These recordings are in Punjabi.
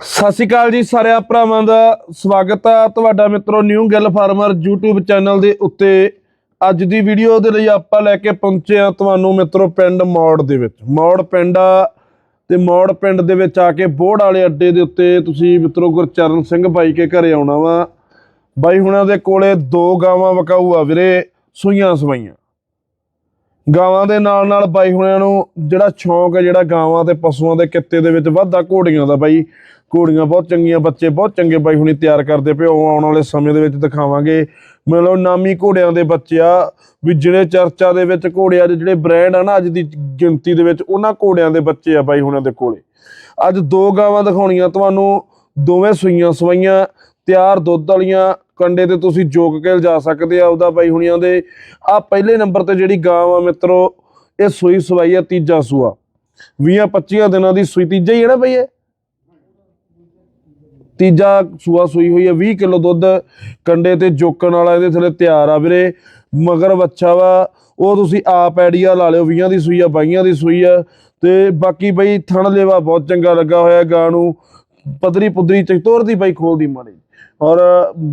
ਸਤਿ ਸ਼੍ਰੀ ਅਕਾਲ ਜੀ ਸਾਰਿਆਂ ਭਰਾਵਾਂ ਦਾ। ਸਵਾਗਤ ਆ ਤੁਹਾਡਾ ਮਿੱਤਰੋ new Gill farmer YouTube channel ਦੇ ਉੱਤੇ। ਅੱਜ ਦੀ ਵੀਡੀਓ ਦੇ ਲਈ ਆਪਾਂ ਲੈ ਕੇ ਪਹੁੰਚੇ ਆ ਤੁਹਾਨੂੰ ਮਿੱਤਰੋ ਪਿੰਡ ਮੌੜ ਦੇ ਵਿੱਚ। ਮੌੜ ਪਿੰਡ ਆ ਤੇ ਮੌੜ ਪਿੰਡ ਦੇ ਵਿੱਚ ਆ ਕੇ ਬੋੜ ਵਾਲੇ ਅੱਡੇ ਦੇ ਉੱਤੇ ਤੁਸੀਂ ਮਿੱਤਰੋ ਗੁਰਚਰਨ ਸਿੰਘ ਬਾਈ ਕੇ ਘਰੇ ਆਉਣਾ ਵਾ। ਬਾਈ ਹੁਣਾਂ ਦੇ ਕੋਲੇ ਦੋ ਗਾਵਾਂ ਵਕਾਊ ਆ ਵੀਰੇ, ਸੂਈਆਂ ਸਵਾਈਆਂ। ਗਾਵਾਂ ਦੇ ਨਾਲ ਨਾਲ ਬਾਈ ਹੁਣਿਆਂ ਨੂੰ ਜਿਹੜਾ ਸ਼ੌਂਕ ਹੈ, ਜਿਹੜਾ ਗਾਵਾਂ ਤੇ ਪਸ਼ੂਆਂ ਦੇ ਕਿੱਤੇ ਦੇ ਵਿੱਚ ਵਾਧਾ ਘੋੜੀਆਂ ਦਾ ਬਾਈ। ਘੋੜੀਆਂ ਬਹੁਤ ਚੰਗੀਆਂ, ਬੱਚੇ ਬਹੁਤ ਚੰਗੇ ਬਾਈ ਹੁਣੀ ਤਿਆਰ ਕਰਦੇ ਪਏ, ਉਹ ਆਉਣ ਵਾਲੇ ਸਮੇਂ ਦੇ ਵਿੱਚ ਦਿਖਾਵਾਂਗੇ। ਮਤਲਬ ਨਾਮੀ ਘੋੜਿਆਂ ਦੇ ਬੱਚੇ ਆ, ਵੀ ਜਿਹੜੇ ਚਰਚਾ ਦੇ ਵਿੱਚ ਘੋੜਿਆਂ ਦੇ ਜਿਹੜੇ ਬ੍ਰਾਂਡ ਆ ਨਾ, ਅੱਜ ਦੀ ਗਿਣਤੀ ਦੇ ਵਿੱਚ ਉਹਨਾਂ ਘੋੜਿਆਂ ਦੇ ਬੱਚੇ ਆ ਬਾਈ ਹੁਣਾਂ ਦੇ ਕੋਲੇ। ਅੱਜ ਦੋ ਗਾਵਾਂ ਦਿਖਾਉਣੀਆਂ ਤੁਹਾਨੂੰ, ਦੋਵੇਂ ਸੂਈਆਂ ਸਵਾਈਆਂ, ਤਿਆਰ ਦੁੱਧ ਵਾਲੀਆਂ ਕੰਡੇ ਤੇ ਤੁਸੀਂ ਜੋਕ ਕੇ ਲਿਜਾ ਸਕਦੇ ਆ ਉਹਦਾ ਬਾਈ ਹੁਣੀਆਂ ਦੇ ਆ ਪਹਿਲੇ ਨੰਬਰ ਤੇ ਜਿਹੜੀ ਗਾਂ ਆ ਮਿੱਤਰੋ, ਇਹ ਸੂਈ ਸਵਾਈ ਆ, ਤੀਜਾ ਸੂਆ। 20 25 ਦਿਨਾਂ ਦੀ ਸੂਈ, ਤੀਜਾ ਹੀ ਹੈ ਨਾ ਬਈ ਇਹ? ਤੀਜਾ ਸੂਆ ਸੂਈ ਹੋਈ ਹੈ 20 ਕਿਲੋ ਦੁੱਧ ਕੰਡੇ ਤੇ ਜੋਕਣ ਵਾਲਾ ਇਹਦੇ ਥੱਲੇ ਤਿਆਰ ਆ ਵੀਰੇ। ਮਗਰ ਵੱਛਾ ਵਾ, ਉਹ ਤੁਸੀਂ ਆਪ ਆਈਡੀਆ ਲਾ ਲਿਓ 20 ਦੀ ਸੂਈ ਆ 22 ਦੀ ਸੂਈ ਆ। ਤੇ ਬਾਕੀ ਬਈ ਥਣ ਲੇਵਾ ਬਹੁਤ ਚੰਗਾ ਲੱਗਾ ਹੋਇਆ ਗਾਂ ਨੂੰ। ਪਦਰੀ ਪੁਦਰੀ ਚਕਤੋਰ ਦੀ ਬਾਈ ਖੋਲਦੀ ਮਾੜੀ। ਔਰ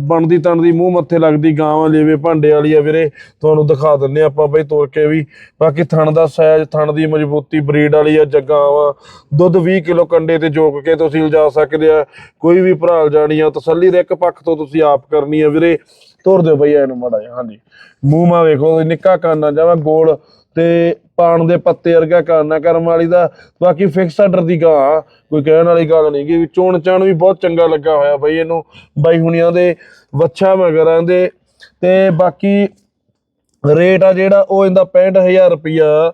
ਬਣਦੀ ਤਣਦੀ ਮੂੰਹ ਮੱਥੇ ਲੱਗਦੀ ਗਾਂ ਲੇਵੇ ਭਾਂਡੇ ਵਾਲੀ ਆ ਵੀਰੇ, ਤੁਹਾਨੂੰ ਦਿਖਾ ਦਿੰਨੇ ਆਪਾਂ ਬਈ ਤੋੜ ਕੇ ਵੀ। ਬਾਕੀ ਥਣ ਦਾ ਸਾਈਜ਼ ਥਣ ਦੀ ਮਜ਼ਬੂਤੀ ਬਰੀਡ ਵਾਲੀ ਆ ਜੱਗਾਂ ਵਾ ਦੁੱਧ 20 ਕਿਲੋ ਕੰਡੇ ਤੇ ਜੋਕ ਕੇ ਤੁਸੀਂ ਲਿਜਾ ਸਕਦੇ ਆ। ਕੋਈ ਵੀ ਭਰਾਲ ਜਾਣੀ ਆ, ਤਸੱਲੀ ਦੇ ਇੱਕ ਪੱਖ ਤੋਂ ਤੁਸੀਂ ਆਪ ਕਰਨੀ ਆ ਵੀਰੇ। ਤੋਰ ਦਿਓ ਬਈ ਇਹਨੂੰ ਮਾੜਾ ਜਿਹਾ, ਹਾਂਜੀ। ਮੂੰਹ ਮਾ ਵੇਖੋ, ਨਿੱਕਾ ਕਾਨਾ ਜਾਵਾ ਗੋਲ ਤੇ ਪਾਣ ਦੇ ਪੱਤੇ ਵਰਗਾ ਕਾਨਾ ਕਰਮ ਵਾਲੀ ਦਾ, ਬਾਕੀ ਫਿਕਸ ਆਰਡਰ ਦੀ ਗਾਂ ਕੋਈ ਕਹਿਣ ਵਾਲੀ ਗੱਲ ਨਹੀਂ ਕਿ ਚੋਣ ਚਾਣ ਵੀ ਬਹੁਤ ਚੰਗਾ ਲੱਗਾ ਹੋਇਆ ਬਈ ਇਹਨੂੰ। ਬਾਈ ਹੁਣੀਆਂ ਦੇ ਵੱਛਾ ਮਗਰਾਂ ਦੇ ਤੇ ਬਾਕੀ ਰੇਟ ਆ ਜਿਹੜਾ ਉਹ ਇਹਦਾ 65000 ਰੁਪਿਆ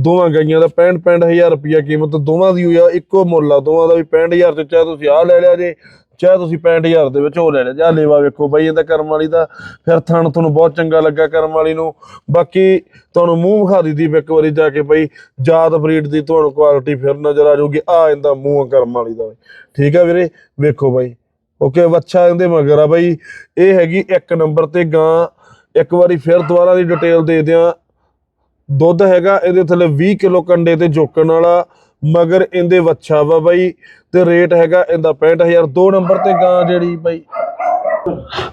ਦੋਵਾਂ ਗਾਈਆਂ ਦਾ 65 65000 ਰੁਪਿਆ ਕੀਮਤ ਦੋਵਾਂ ਦੀ ਹੋਈ ਆ, ਇੱਕੋ ਮੁੱਲ ਆ, ਦੋਵਾਂ ਦਾ ਵੀ 65000 ਤੇ ਚਾਹੇ ਤੁਸੀਂ ਆਹ ਲੈ ਲਿਆ ਜੇ, ਚਾਹੇ ਤੁਸੀਂ 65000 ਦੇ ਵਿੱਚ ਉਹ ਲੈ ਲਿਆ ਜਾ। ਲੇਵਾ ਵੇਖੋ ਬਾਈ, ਇਹਦਾ ਕਰਮ ਵਾਲੀ ਦਾ। ਫਿਰ ਥਣ ਤੁਹਾਨੂੰ ਬਹੁਤ ਚੰਗਾ ਲੱਗਾ ਕਰਮ ਵਾਲੀ ਨੂੰ। ਬਾਕੀ ਤੁਹਾਨੂੰ ਮੂੰਹ ਵਿਖਾ ਦਿੱਤੀ ਇੱਕ ਵਾਰੀ ਜਾ ਕੇ ਬਾਈ, ਜਾਤ ਬਰੀਡ ਦੀ ਤੁਹਾਨੂੰ ਕੁਆਲਿਟੀ ਫਿਰ ਨਜ਼ਰ ਆ ਜਾਊਗੀ। ਆ ਇਹਦਾ ਮੂੰਹ ਆ ਕਰਮ ਵਾਲੀ ਦਾ ਠੀਕ ਆ ਵੀਰੇ? ਵੇਖੋ ਬਾਈ। ਓਕੇ ਵੱਛਾ ਇਹਦੇ ਮਗਰ ਆ ਬਾਈ। ਇਹ ਹੈਗੀ ਇੱਕ ਨੰਬਰ ਤੇ ਗਾਂ। ਇੱਕ ਵਾਰੀ ਫਿਰ ਦੁਬਾਰਾ ਦੀ ਡਿਟੇਲ ਦੇ ਦਿਆਂ। ਦੁੱਧ ਹੈਗਾ ਇਹਦੇ ਥੱਲੇ 20 ਕਿਲੋ ਕੰਡੇ ਤੇ ਜੋਕਣ ਵਾਲਾ, ਮਗਰ ਇਹਦੇ ਵੱਛਾ ਵਾ ਬਾਈ। ਤੇ ਰੇਟ ਹੈਗਾ ਇਹਦਾ 65000 ਦੋ ਨੰਬਰ ਤੇ ਗਾਂ ਜਿਹੜੀ ਬਾਈ।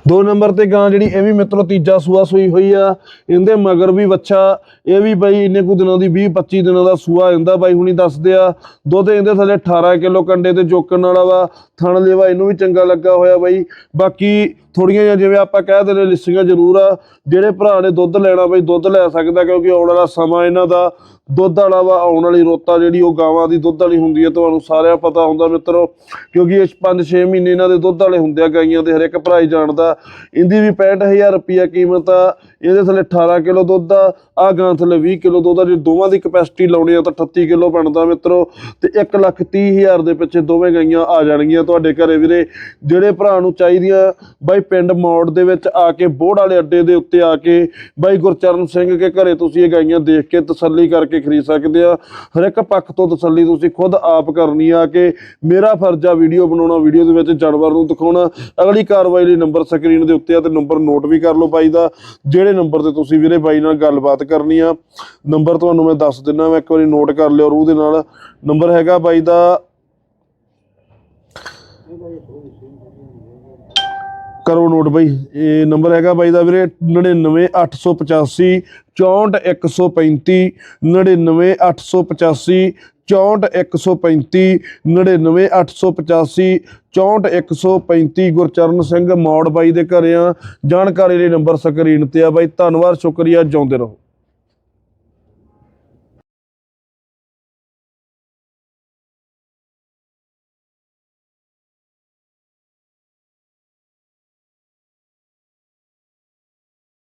ਦੋ ਨੰਬਰ ਤੇ ਗਾਂ ਜਿਹੜੀ, ਇਹ ਵੀ ਮਿੱਤਰੋ ਤੀਜਾ ਸੂਆ ਸੂਈ ਹੋਈ ਆ। ਇਹਦੇ ਮਗਰ ਵੀ ਵੱਛਾ, ਇਹ ਵੀ ਬਾਈ ਇੰਨੇ ਕੁ ਦਿਨਾਂ ਦੀ 20 25 ਦਿਨਾਂ ਦਾ ਸੂਆ ਇਹਦਾ ਬਾਈ ਹੁਣੀ ਦੱਸਦੇ ਆ। ਦੁੱਧ ਇਹਦੇ ਥੱਲੇ 18 ਕਿਲੋ ਕੰਡੇ ਤੇ ਜੋਕਣ ਵਾਲਾ ਵਾ, ਥਣ ਲੇਵਾ ਇਹਨੂੰ ਵੀ ਚੰਗਾ ਲੱਗਾ ਹੋਇਆ ਬਾਈ। ਬਾਕੀ ਥੋੜੀਆਂ ਜਿਹੀਆਂ ਜਿਵੇਂ ਆਪਾਂ ਕਹਿ ਦਿੰਦੇ ਲਿਸੀਆਂ ਜ਼ਰੂਰ ਆ। ਜਿਹੜੇ ਭਰਾ ਨੇ ਦੁੱਧ ਲੈਣਾ ਬਈ, ਦੁੱਧ ਲੈ ਸਕਦਾ ਕਿਉਂਕਿ ਆਉਣ ਵਾਲਾ ਸਮਾਂ ਇਹਨਾਂ ਦਾ। ਦੁੱਧ ਵਾਲਾ ਵਾ, ਆਉਣ ਵਾਲੀ ਰੋਤਾ ਜਿਹੜੀ ਉਹ ਗਾਵਾਂ ਦੀ ਦੁੱਧ ਵਾਲੀ ਹੁੰਦੀ ਹੈ ਤੁਹਾਨੂੰ ਸਾਰਿਆਂ ਪਤਾ ਹੁੰਦਾ ਮਿੱਤਰੋ। ਕਿਉਂਕਿ ਇਹ 5-6 ਮਹੀਨੇ ਇਹਨਾਂ ਦੇ ਦੁੱਧ ਵਾਲੇ ਹੁੰਦੇ ਆ, ਗਾਈਆਂ ਦੇ ਹਰ ਇੱਕ ਭਰਾ ਹੀ ਜਾਣਦਾ ਇਹਦੀ ਵੀ 65000 ਰੁਪਿਆ ਕੀਮਤ ਆ। ਇਹਦੇ ਥੱਲੇ 18 ਕਿਲੋ ਦੁੱਧ ਆ। ਆ ਗਾਂ ਥੱਲੇ 20 ਕਿਲੋ ਦੁੱਧ ਆ। ਜੇ ਦੋਵਾਂ ਦੀ ਕਪੈਸਿਟੀ ਲਾਉਣੀ ਆ ਤਾਂ 38 ਕਿਲੋ ਬਣਦਾ ਮਿੱਤਰੋ। ਤੇ 1 ਲੱਖ 30 ਹਜ਼ਾਰ ਦੇ ਪਿੱਛੇ ਦੋਵੇਂ ਗਾਈਆਂ ਆ ਜਾਣਗੀਆਂ ਤੁਹਾਡੇ ਘਰੇ ਵੀਰੇ। ਜਿਹੜੇ ਭਰਾ ਨੂੰ ਚਾਹੀਦੀਆਂ, ਬਾਈ ਪਿੰਡ ਮੌੜ ਦੇ ਵਿੱਚ ਆ ਕੇ ਬੋੜ ਵਾਲੇ ਅੱਡੇ ਦੇ ਉੱਤੇ ਆ ਕੇ, ਬਾਈ ਗੁਰਚਰਨ ਸਿੰਘ ਕੇ ਘਰੇ ਤੁਸੀਂ ਇਹ ਗਾਈਆਂ ਦੇਖ ਕੇ ਤਸੱਲੀ ਕਰਕੇ ਖਰੀਦ ਸਕਦੇ ਆ। ਹਰ ਇੱਕ ਪੱਖ ਤੋਂ ਤਸੱਲੀ ਤੁਸੀਂ ਖੁਦ ਆਪ ਕਰਨੀ ਆ ਕਿ। ਮੇਰਾ ਫਰਜ਼ ਆ ਵੀਡੀਓ ਬਣਾਉਣਾ, ਵੀਡੀਓ ਦੇ ਵਿੱਚ ਜਾਨਵਰ ਨੂੰ ਦਿਖਾਉਣਾ। ਅਗਲੀ ਕਾਰਵਾਈ ਲਈ ਨੰਬਰ ਸਕਰੀਨ ਦੇ ਉੱਤੇ ਆ ਤੇ ਨੰਬਰ ਨੋਟ ਵੀ ਕਰ ਲਓ ਬਾਈ ਦਾ। ਜਿਹੜੇ ਨੰਬਰ ਤੇ ਤੁਸੀਂ ਵੀਰੇ ਬਾਈ ਨਾਲ ਗੱਲਬਾਤ ਕਰਨੀ ਆ, ਨੰਬਰ ਤੁਹਾਨੂੰ ਮੈਂ ਦੱਸ ਦਿੰਦਾ ਮੈਂ ਇੱਕ ਵਾਰੀ ਨੋਟ ਕਰ ਲਿਓ ਰੂਹ ਦੇ ਨਾਲ। ਨੰਬਰ ਹੈਗਾ ਬਾਈ ਦਾ ਕਰੋ ਨੋਟ ਬਾਈ। ਇਹ ਨੰਬਰ ਹੈਗਾ ਬਾਈ ਦਾ ਵੀਰੇ 99885 64135 99885 64135 99885 64135 ਗੁਰਚਰਨ ਸਿੰਘ ਮੌੜ ਬਾਈ ਦੇ ਘਰੇ ਆ। ਜਾਣਕਾਰੀ ਲਈ ਨੰਬਰ ਸਕਰੀਨ ਤੇ ਆ ਬਾਈ। ਧੰਨਵਾਦ, ਸ਼ੁਕਰੀਆ, ਜਿਉਂਦੇ ਰਹੋ।